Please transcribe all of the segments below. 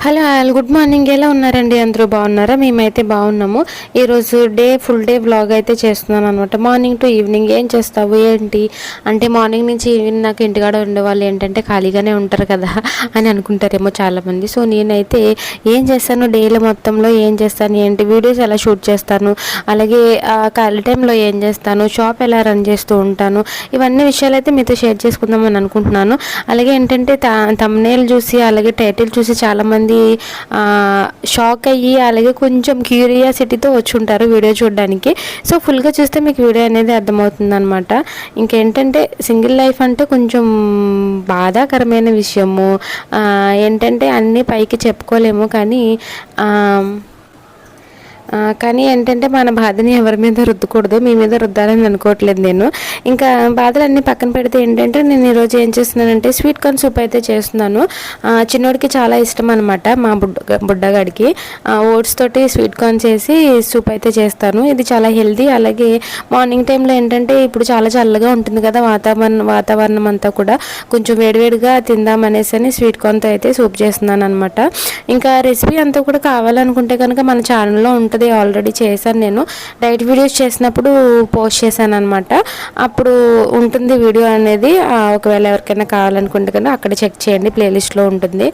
Hello all good morning. ఎలా ఉన్నారండి? అందరూ బాగున్నారా? మేమైతే బాగున్నాము. ఈరోజు డే ఫుల్ డే వ్లాగ్ అయితే చేస్తున్నాను అనమాట మార్నింగ్ టు ఈవినింగ్ ఏం చేస్తావు? ఏంటి? అంటే మార్నింగ్ నుంచి ఈవినింగ్ నాకు ఇంటికాడ ఉండేవాళ్ళు ఏంటంటే ఖాళీగానే ఉంటారు కదా అని అనుకుంటారేమో చాలామంది. సో నేనైతే ఏం చేస్తాను? డైలీ మొత్తంలో ఏం చేస్తాను? ఏంటి? వీడియోస్ ఎలా షూట్ చేస్తాను? అలాగే ఖాళీ టైంలో ఏం చేస్తాను? షాప్ ఎలా రన్ చేస్తూ ఉంటాను? ఇవన్నీ విషయాలు అయితే మీతో షేర్ చేసుకుందామని అనుకుంటున్నాను. అలాగే ఏంటంటే తమ్నేల్ చూసి అలాగే టైటిల్ చూసి చాలామంది ఆ, షాక్ అయ్యి అలాగే కొంచెం క్యూరియాసిటీతో వచ్చి ఉంటారు వీడియో చూడడానికి. సో ఫుల్గా చూస్తే మీకు వీడియో అనేది అర్థమవుతుంది అనమాట ఇంకేంటంటే సింగిల్ లైఫ్ అంటే కొంచెం బాధాకరమైన విషయము. ఏంటంటే అన్నీ పైకి చెప్పుకోలేము కానీ కానీ ఏంటంటే మన బాధని ఎవరి మీద రుద్దకూడదు మీ మీద రుద్దాలని అనుకోవట్లేదు నేను. ఇంకా బాధలన్నీ పక్కన పెడితే ఏంటంటే నేను ఈరోజు ఏం చేస్తున్నానంటే స్వీట్ కార్న్ సూప్ అయితే చేస్తున్నాను. చిన్నోడికి చాలా ఇష్టం అనమాట మా బుడ్డ బుడ్డగాడికి. ఓట్స్ తోటి స్వీట్ కార్న్ చేసి సూప్ అయితే చేస్తాను. ఇది చాలా హెల్దీ అలాగే మార్నింగ్ టైంలో ఏంటంటే ఇప్పుడు చాలా చల్లగా ఉంటుంది కదా వాతావరణం వాతావరణం అంతా కూడా. కొంచెం వేడివేడిగా తిందాం అనేసి అని స్వీట్ కార్న్తో అయితే సూప్ చేస్తున్నాను అనమాట ఇంకా రెసిపీ అంతా కూడా కావాలనుకుంటే కనుక మన ఛానల్లో ఉంటుంది. ఆల్రెడీ చేశాను నేను. డైట్ వీడియోస్ చేసినప్పుడు పోస్ట్ చేశాను అనమాట అప్పుడు ఉంటుంది వీడియో అనేది ఒకవేళ ఎవరికైనా కావాలనుకుంటే కనుక అక్కడ చెక్ చేయండి ప్లేలిస్ట్లో ఉంటుంది.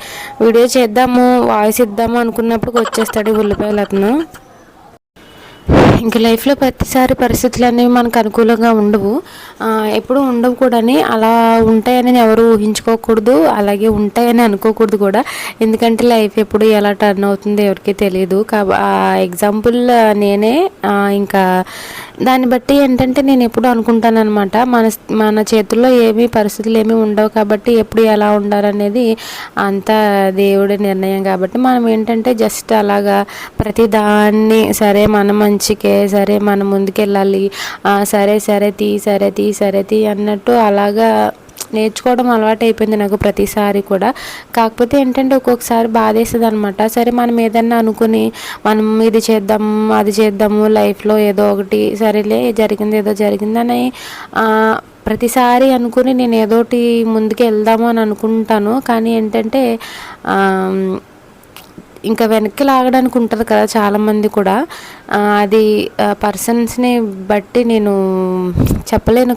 వీడియో చేద్దాము వాయిస్ ఇద్దాము అనుకున్నప్పుడు వచ్చేస్తాడు ఉల్లిపాయలు అతను. ఇంక లైఫ్లో ప్రతిసారి పరిస్థితులు అనేవి మనకు అనుకూలంగా ఉండవు. ఎప్పుడు ఎప్పుడూ ఉండవు కూడాని అలా ఉంటాయని ఎవరు ఊహించుకోకూడదు. అలాగే ఉంటాయని అనుకోకూడదు కూడా. ఎందుకంటే లైఫ్ ఎప్పుడు ఎలా టర్న్ అవుతుందో ఎవరికి తెలియదు కాబ ఆ ఎగ్జాంపుల్ నేనే ఇంకా దాన్ని బట్టి ఏంటంటే నేను ఎప్పుడు అనుకుంటాను అనమాట మన మన చేతుల్లో ఏమీ పరిస్థితులు ఏమీ ఉండవు కాబట్టి ఎప్పుడు ఎలా ఉండాలనేది అంతా దేవుడి నిర్ణయం కాబట్టి మనం ఏంటంటే జస్ట్ అలాగా ప్రతి దాన్ని సరే మన మంచికే సరే మనం ముందుకెళ్ళాలి సరే సరే తీ సరే తీ సరే తీ అన్నట్టు అలాగా నేర్చుకోవడం అలవాటు అయిపోయింది నాకు ప్రతిసారి కూడా. కాకపోతే ఏంటంటే ఒక్కొక్కసారి బాధేస్తుంది అనమాట సరే మనం ఏదన్నా అనుకుని మనం ఇది చేద్దాము అది చేద్దాము లైఫ్లో ఏదో ఒకటి సరేలే జరిగింది ఏదో జరిగిందని ప్రతిసారి అనుకుని నేను ఏదోటి ముందుకు వెళ్దాము అని అనుకుంటాను. కానీ ఏంటంటే ఇంకా వెనక్కి లాగడానికి ఉంటుంది కదా చాలామంది కూడా. అది పర్సన్స్ని బట్టి నేను చెప్పలేను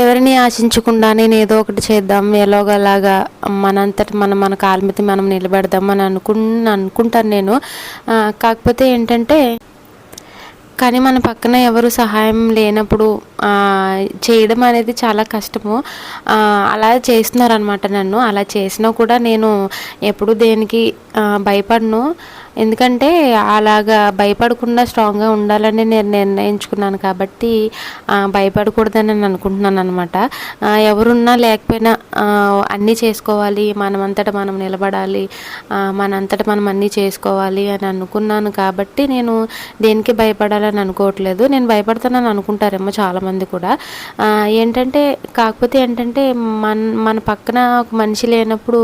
ఎవరిని ఆశించకుండా నేను ఏదో ఒకటి చేద్దాం ఎలాగలాగా మనంతటి మనం మన కాళ్ళ మీద మనం నిలబెడదాం అని అనుకు అనుకుంటాను నేను. కాకపోతే ఏంటంటే కానీ మన పక్కన ఎవరు సహాయం లేనప్పుడు చేయడం అనేది చాలా కష్టము. అలా చేస్తున్నారనమాట నన్ను. అలా చేసినా కూడా నేను ఎప్పుడు దేనికి భయపడను. ఎందుకంటే అలాగా భయపడకుండా స్ట్రాంగ్గా ఉండాలని నేను నిర్ణయించుకున్నాను కాబట్టి భయపడకూడదని నేను అనుకుంటున్నాను అనమాట ఎవరున్నా లేకపోయినా అన్నీ చేసుకోవాలి మనమంతట మనం నిలబడాలి ఆ, మనంతట మనం అన్నీ చేసుకోవాలి అని అనుకున్నాను కాబట్టి నేను దేనికి భయపడాలని అనుకోవట్లేదు. నేను భయపడతానని అనుకుంటారేమో చాలామంది కూడా. ఏంటంటే కాకపోతే ఏంటంటే మన మన పక్కన ఒక మనిషి లేనప్పుడు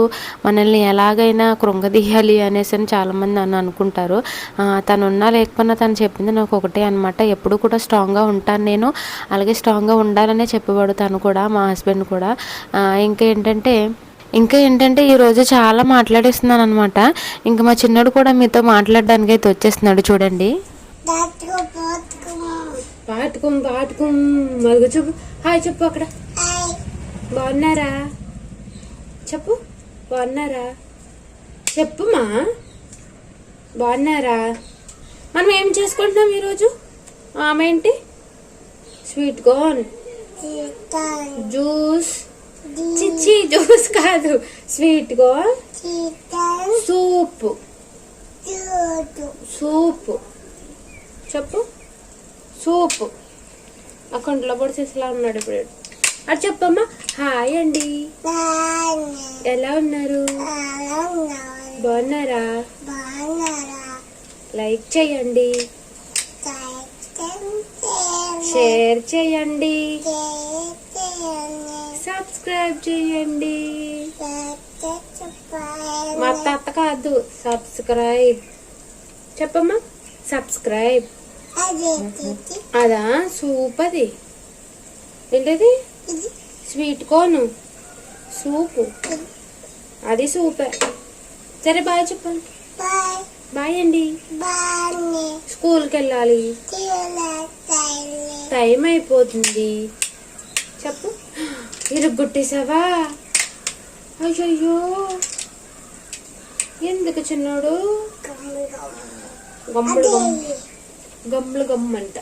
మనల్ని ఎలాగైనా కృంగదీయాలి అనేసి అని చాలామంది అన్నాను అనుకుంటారు. తను ఉన్నా లేకపోయినా తను చెప్పింది నాకు ఒకటే అనమాట ఎప్పుడు కూడా స్ట్రాంగ్గా ఉంటాను నేను. అలాగే స్ట్రాంగ్గా ఉండాలనే చెప్పబడుతాను కూడా మా హస్బెండ్ కూడా. ఇంకా ఏంటంటే ఇంకా ఏంటంటే ఈరోజు చాలా మాట్లాడేస్తున్నాను అనమాట ఇంకా మా చిన్నడు కూడా మీతో మాట్లాడడానికి అయితే వచ్చేస్తున్నాడు చూడండి. పాటుకుం పాటుకుం మరుగు చెప్పు హాయ్ చెప్పు అక్కడ. బాగున్నారా? చెప్పు బాగున్నారా? చెప్పుమా బాగున్నారా? మనం ఏం చేసుకుంటున్నాం ఈరోజు? ఆమె ఏంటి? Sweet corn. జ్యూస్. చిచ్చి జ్యూస్ కాదు. Sweet corn. సూప్. సూప్. చెప్పు. సూప్. అకౌంట్లో పొడిచేసిలా ఉన్నాడు ఇప్పుడు. అది చెప్పమ్మా. హాయ్ అండి. ఎలా ఉన్నారు? బాగున్నారా? లైక్ చేయండి. షేర్ చేయండి. సబ్స్క్రైబ్ చేయండి. మా తాత కాదు సబ్స్క్రైబ్. చెప్పమ్మా సబ్స్క్రైబ్. అదే స్వీట్ అదా సూప్. అది ఏంటది సరే బాయ్ చెప్పండి. బాయ్. బాయ్ అండి. స్కూల్కి వెళ్ళాలి టైం అయిపోతుంది. చెప్పు. ఇరుగ్గొట్టేసావా అయ్యయ్యో. ఎందుకు చిన్నోడు? గమ్ముడు గమ్ గమ్ములు గమ్మంట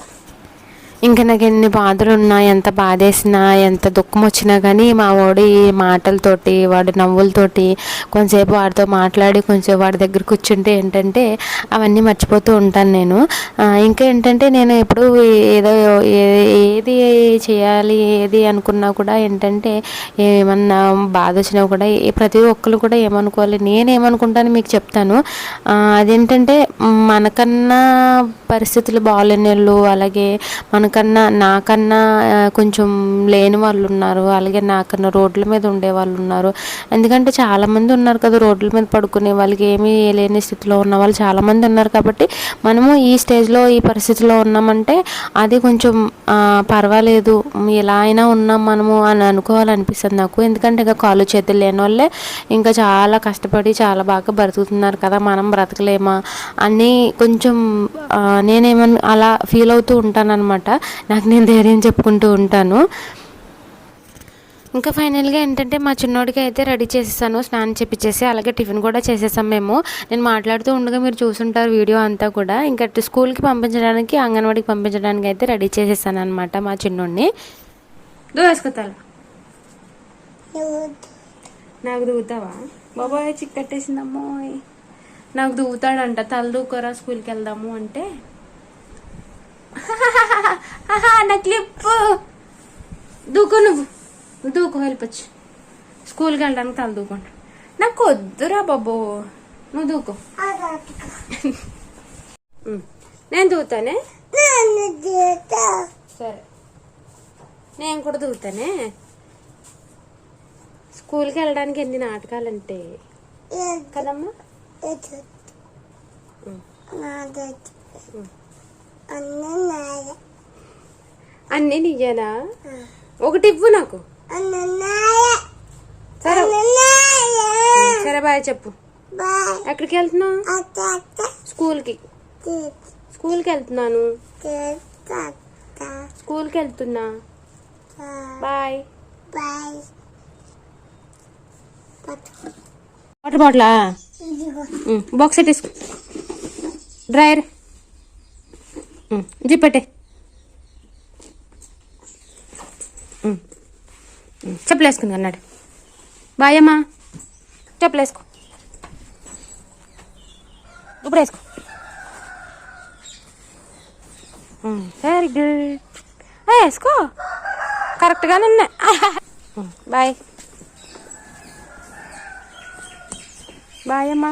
ఇంకా నాకు ఎన్ని బాధలు ఉన్నా ఎంత బాధేసినా ఎంత దుఃఖం వచ్చినా కానీ మా వాడి మాటలతోటి వాడి నవ్వులతోటి కొంతసేపు వాడితో మాట్లాడి కొంచెం వాడి దగ్గర కూర్చుంటే ఏంటంటే అవన్నీ మర్చిపోతూ ఉంటాను నేను. ఇంకా ఏంటంటే నేను ఎప్పుడు ఏదో ఏ- ఏది చేయాలి ఏది అనుకున్నా కూడా ఏంటంటే ఏమన్నా బాధ వచ్చినా కూడా ప్రతి ఒక్కరు కూడా ఏమనుకోవాలి నేను ఏమనుకుంటాను మీకు చెప్తాను. అదేంటంటే మనకన్నా పరిస్థితులు బాగాలేని వాళ్ళు అలాగే మనకన్నా నాకన్నా కొంచెం లేని వాళ్ళు ఉన్నారు అలాగే నాకన్నా రోడ్ల మీద ఉండే వాళ్ళు ఉన్నారు ఎందుకంటే చాలామంది ఉన్నారు కదా రోడ్ల మీద పడుకునే వాళ్ళకి ఏమీ లేని స్థితిలో ఉన్న వాళ్ళు చాలామంది ఉన్నారు కాబట్టి మనము ఈ స్టేజ్లో ఈ పరిస్థితిలో ఉన్నామంటే అది కొంచెం పర్వాలేదు. ఎలా అయినా ఉన్నాం మనము అని అనుకోవాలనిపిస్తుంది నాకు. ఎందుకంటే ఇంకా కాలు చేతులు లేని వాళ్ళే ఇంకా చాలా కష్టపడి చాలా బాగా బ్రతుకుతున్నారు కదా. మనం బ్రతకలేమా? అని కొంచెం నేనేమన్నా అలా ఫీల్ అవుతూ ఉంటాను అనమాట నాకు నేను ధైర్యం చెప్పుకుంటూ ఉంటాను. ఇంకా ఫైనల్గా ఏంటంటే మా చిన్నోడికి అయితే రెడీ చేసేసాను స్నానం చేపించేసి అలాగే టిఫిన్ కూడా చేసేసాం మేము. నేను మాట్లాడుతూ ఉండగా మీరు చూసుంటారు వీడియో అంతా కూడా. ఇంకా స్కూల్కి పంపించడానికి అంగన్వాడికి పంపించడానికి అయితే రెడీ చేసేసాను అనమాట మా చిన్నోడిని. దూవేసుకొత్తాను నాకు దూతావా బాబాయ్ చిక్కట్టేసిందమ్మో నాకు దూతాడంట తల దూకోరా స్కూల్కి వెళ్దాము అంటే. నా క్లిప్ దూకో నువ్వు. నువ్వు దూకో వెళ్ళిపోచ్చు స్కూల్కి వెళ్ళడానికి తల దూకుంటా. నాకు వద్దురా బాబు. నువ్వు దూకో. నేను దూతానే సరే. నేను కూడా దూతానే స్కూల్కి వెళ్ళడానికి ఎన్ని నాటకాలంటే? కదమ్మా. అన్న అన్నీ నీయేనా? ఒకటి ఇవ్వు నాకు. సరే. బాయ్ చెప్పు. ఎక్కడికి వెళ్తున్నావు? స్కూల్కి. స్కూల్కి వెళ్తున్నాను. స్కూల్కి వెళ్తున్నా. బాయ్. వాటర్ బాటిలా? బాక్స్ పెట్టేసుకో డ్రైయర్. జిప్ పెట్టే. ఉమ్. చెప్పులు అన్నాడు. బాయ్ అమ్మా చెప్పులు వేసుకో ఇప్పుడు వేసుకో వెరీ గుడ్ వేసుకో కరెక్ట్గానే ఉన్నాయి. బాయ్. బాయ్ అమ్మా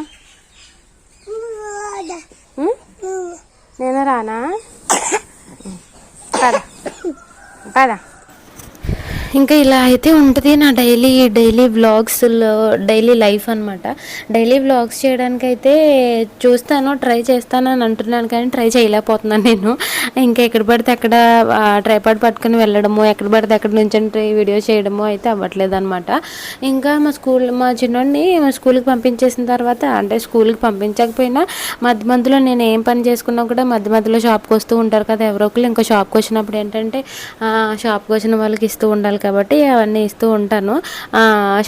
నేను రానా? పద. పద. ఇంకా ఇలా అయితే ఉంటుంది నా డైలీ డైలీ వ్లాగ్స్లో డైలీ లైఫ్ అనమాట డైలీ వ్లాగ్స్ చేయడానికి అయితే చూస్తాను ట్రై చేస్తాను అని అంటున్నాను కానీ ట్రై చేయలేకపోతున్నాను నేను. ఇంకా ఎక్కడ పడితే అక్కడ ట్రైపాడ్ పట్టుకుని వెళ్ళడము ఎక్కడ పడితే అక్కడ నుంచి వీడియో చేయడము అయితే అవ్వట్లేదు అనమాట ఇంకా మా స్కూల్ మా చిన్నోడిని మా స్కూల్కి పంపించేసిన తర్వాత అంటే స్కూల్కి పంపించకపోయినా మధ్య మధ్యలో నేను ఏం పని చేసుకున్నా కూడా మధ్య మధ్యలో షాప్కి వస్తూ ఉంటారు కదా ఎవరో ఒకరు ఇంకా షాప్కి వచ్చినప్పుడు ఏంటంటే షాప్కి వచ్చిన వాళ్ళకి ఇస్తూ ఉండాలి కదా కాబట్టి అవన్నీ ఇస్తూ ఉంటాను.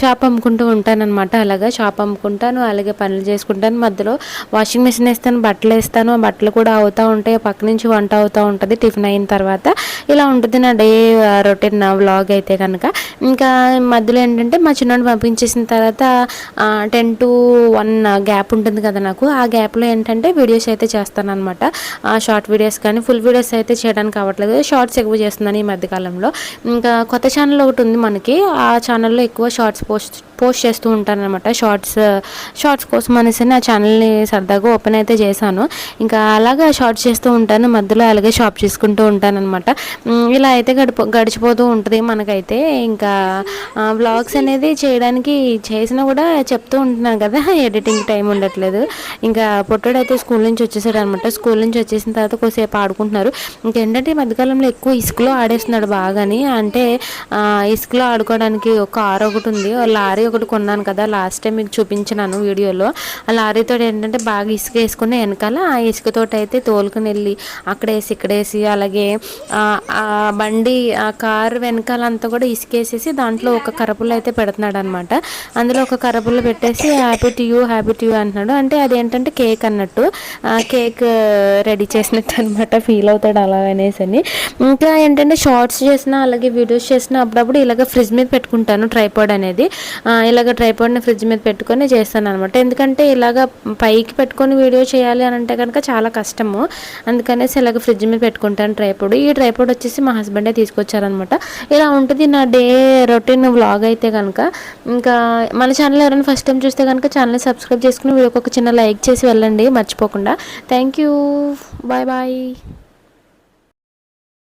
షాప్ అమ్ముకుంటూ ఉంటాను అనమాట అలాగా. షాప్ అమ్ముకుంటాను అలాగే పనులు చేసుకుంటాను. మధ్యలో వాషింగ్ మిషన్ వేస్తాను బట్టలు వేస్తాను. ఆ బట్టలు కూడా అవుతూ ఉంటాయి. పక్క నుంచి వంట అవుతూ ఉంటుంది టిఫిన్ అయిన తర్వాత. ఇలా ఉంటుంది నా డే రొటీన్ వ్లాగ్ అయితే కనుక. ఇంకా మధ్యలో ఏంటంటే మా చిన్నోడిని పంపించేసిన తర్వాత టెన్ టు వన్ గ్యాప్ ఉంటుంది కదా నాకు. ఆ గ్యాప్లో ఏంటంటే వీడియోస్ అయితే చేస్తాను అనమాట షార్ట్ వీడియోస్ కానీ ఫుల్ వీడియోస్ అయితే చేయడానికి అవ్వట్లేదు. షార్ట్స్ ఎక్కువ చేస్తున్నాను ఈ మధ్యకాలంలో. ఇంకా కొత్త ఛానల్ ఒకటి ఉంది మనకి. ఆ ఛానల్లో ఎక్కువ షార్ట్స్ పోస్ట్ పోస్ట్ చేస్తూ ఉంటాను అనమాట షార్ట్స్ షార్ట్స్ కోసం అనేసి ఆ ఛానల్ని సరదాగా ఓపెన్ అయితే చేశాను. ఇంకా అలాగా షార్ట్స్ చేస్తూ ఉంటాను. మధ్యలో అలాగే షాప్ చేసుకుంటూ ఉంటాను అనమాట ఇలా అయితే గడిపో గడిచిపోతూ ఉంటుంది మనకైతే. ఇంకా వ్లాగ్స్ అనేది చేయడానికి చేసినా కూడా చెప్తూ ఉంటున్నాను కదా. ఎడిటింగ్ టైం ఉండట్లేదు. ఇంకా పొట్టోడు అయితే స్కూల్ నుంచి వచ్చేసాడు అనమాట స్కూల్ నుంచి వచ్చేసిన తర్వాత కొద్దిసేపు ఆడుకుంటున్నారు. ఇంకేంటంటే ఈ మధ్యకాలంలో ఎక్కువ ఇసుకలో ఆడేస్తున్నాడు బాగాని. అంటే ఇసుకలో ఆడుకోవడానికి ఒక కారు ఒకటి ఉంది. ఆ లారీ ఒకటి కొన్నాను కదా. లాస్ట్ టైం మీకు చూపించినాను వీడియోలో. ఆ లారీతో ఏంటంటే బాగా ఇసుక వేసుకుని వెనకాల ఆ ఇసుకతో అయితే తోలుకుని వెళ్ళి అక్కడేసి ఇక్కడేసి అలాగే ఆ, బండి ఆ కారు వెనకాల అంతా కూడా ఇసుకేసేసి దాంట్లో ఒక కరపులు అయితే పెడుతున్నాడు అనమాట అందులో ఒక కరపులు పెట్టేసి happy to you happy to you అంటున్నాడు. అంటే అదేంటంటే కేక్ అన్నట్టు. కేక్ రెడీ చేసినట్టు అనమాట ఫీల్ అవుతాడు అలా అనేసి అని ఇంకా ఏంటంటే షార్ట్స్ చేసిన అలాగే వీడియోస్ చేసిన అప్పుడప్పుడు ఇలాగ ఫ్రిడ్జ్ మీద పెట్టుకుంటాను ట్రైపాడ్ అనేది. ఇలాగ ట్రైపాడ్ని ఫ్రిడ్జ్ మీద పెట్టుకొని చేస్తాను అనమాట ఎందుకంటే ఇలాగ పైకి పెట్టుకొని వీడియో చేయాలి అని అంటే కనుక చాలా కష్టము. అందుకనేసి ఇలాగ ఫ్రిడ్జ్ మీద పెట్టుకుంటాను ట్రైపాడ్. ఈ ట్రైపాడ్ వచ్చేసి మా హస్బెండే తీసుకొచ్చారనమాట ఇలా ఉంటుంది నా డే రొటీన్ వ్లాగ్ అయితే కనుక. ఇంకా మన ఛానల్ ఎవరైనా ఫస్ట్ టైం చూస్తే కనుక ఛానల్ సబ్స్క్రైబ్ చేసుకుని వీడియోకి ఒక చిన్న లైక్ చేసి వెళ్ళండి. మర్చిపోకుండా. Thank you. Bye bye.